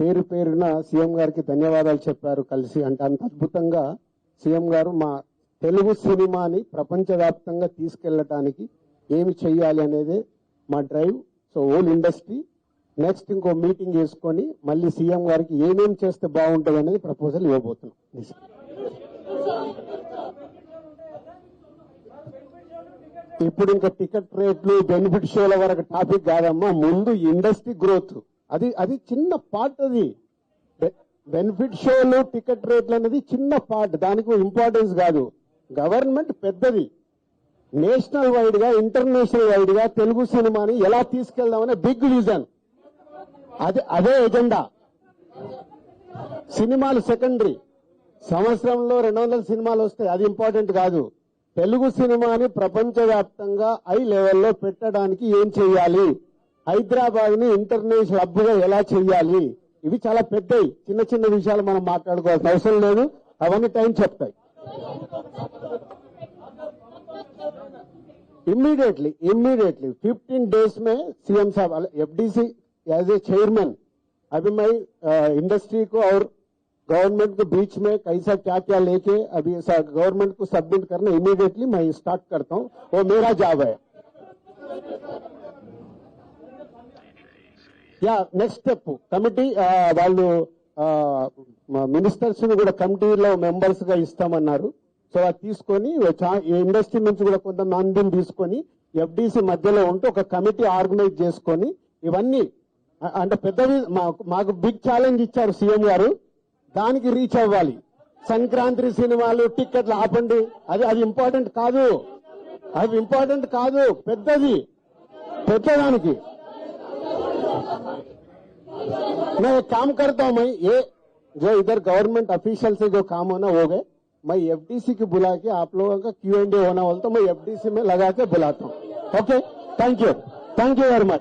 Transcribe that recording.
పేరు పేరున సీఎం గారికి ధన్యవాదాలు చెప్పారు కలిసి. అంటే అంత అద్భుతంగా సీఎం గారు మా తెలుగు సినిమాని ప్రపంచవ్యాప్తంగా తీసుకెళ్ళటానికి ఏమి చెయ్యాలి అనేది మా drive. So whole industry. Next ఇంకో మీటింగ్ చేసుకొని మళ్ళీ సీఎం గారికి ఏమేం చేస్తే బాగుంటుంది అనేది ప్రపోజల్ ఇవ్వబోతున్నాం. ఇప్పుడు ఇంకా టికెట్ రేట్లు బెనిఫిట్ షోల వరకు టాపిక్ కాదమ్మా. ముందు ఇండస్ట్రీ గ్రోత్. అది అది చిన్న పార్ట్ అది. బెనిఫిట్ షోలు టికెట్ రేట్లు అనేది చిన్న పార్ట్ దానికి ఇంపార్టెన్స్ కాదు. గవర్నమెంట్ పెద్దది. నేషనల్ వైడ్గా ఇంటర్నేషనల్ వైడ్గా తెలుగు సినిమాని ఎలా తీసుకెళ్దామనే బిగ్ విజన్ అది అదే ఎజెండా సినిమాలు సెకండరీ సంవత్సరంలో రెండు వందల సినిమాలు వస్తాయి. అది ఇంపార్టెంట్ కాదు. తెలుగు సినిమాని ప్రపంచవ్యాప్తంగా ఐ లెవెల్లో పెట్టడానికి ఏం చేయాలి? హైదరాబాద్ ని ఇంటర్నేషనల్ హబ్ గా ఎలా చేయాలి ఇవి చాలా పెద్దవి చిన్న చిన్న విషయాలు మనం మాట్లాడుకోవాల్సిన అవసరం లేదు అవన్నీ టైం చెప్తాయి इमीडिएटली इमीडिएटली 15 डेज में सीएम साहब एफडीसी एज ए चेयरमैन अभी मैं इंडस्ट्री को और गवर्नमेंट के बीच में कैसा क्या क्या लेके अभी गवर्नमेंट को सबमिट करना इमीडिएटली मैं स्टार्ट करता हूँ वो मेरा जॉब है యా నెక్స్ట్ స్టెప్ కమిటీ వాళ్ళు మినిస్టర్స్ని కూడా కమిటీలో మెంబర్స్గా ఇస్తామన్నారు. సో అది తీసుకొని చా- ఈ ఇండస్ట్రీ నుంచి కూడా కొంత మందిని తీసుకొని ఎఫ్డిసి మధ్యలో ఉంటూ ఒక కమిటీ ఆర్గనైజ్ చేసుకొని ఇవన్నీ అంటే పెద్దవి మాకు- మాకు బిగ్ ఛాలెంజ్ ఇచ్చారు సీఎం గారు. దానికి రీచ్ అవ్వాలి. సంక్రాంతి సినిమాలు టిక్కెట్లు ఆపండి. అది అది ఇంపార్టెంట్ కాదు. అది ఇంపార్టెంట్ కాదు. పెద్దది. పెద్దదానికి मैं एक काम करता हूँ, मैं ये जो इधर गवर्नमेंट ऑफिशियल से जो काम होना हो गए। मैं एफडीसी की बुला के आप लोगों का क्यू एंड ए होना बोलता हूँ, मैं एफडीसी में लगा के बुलाता हूँ। Okay thank you thank you very much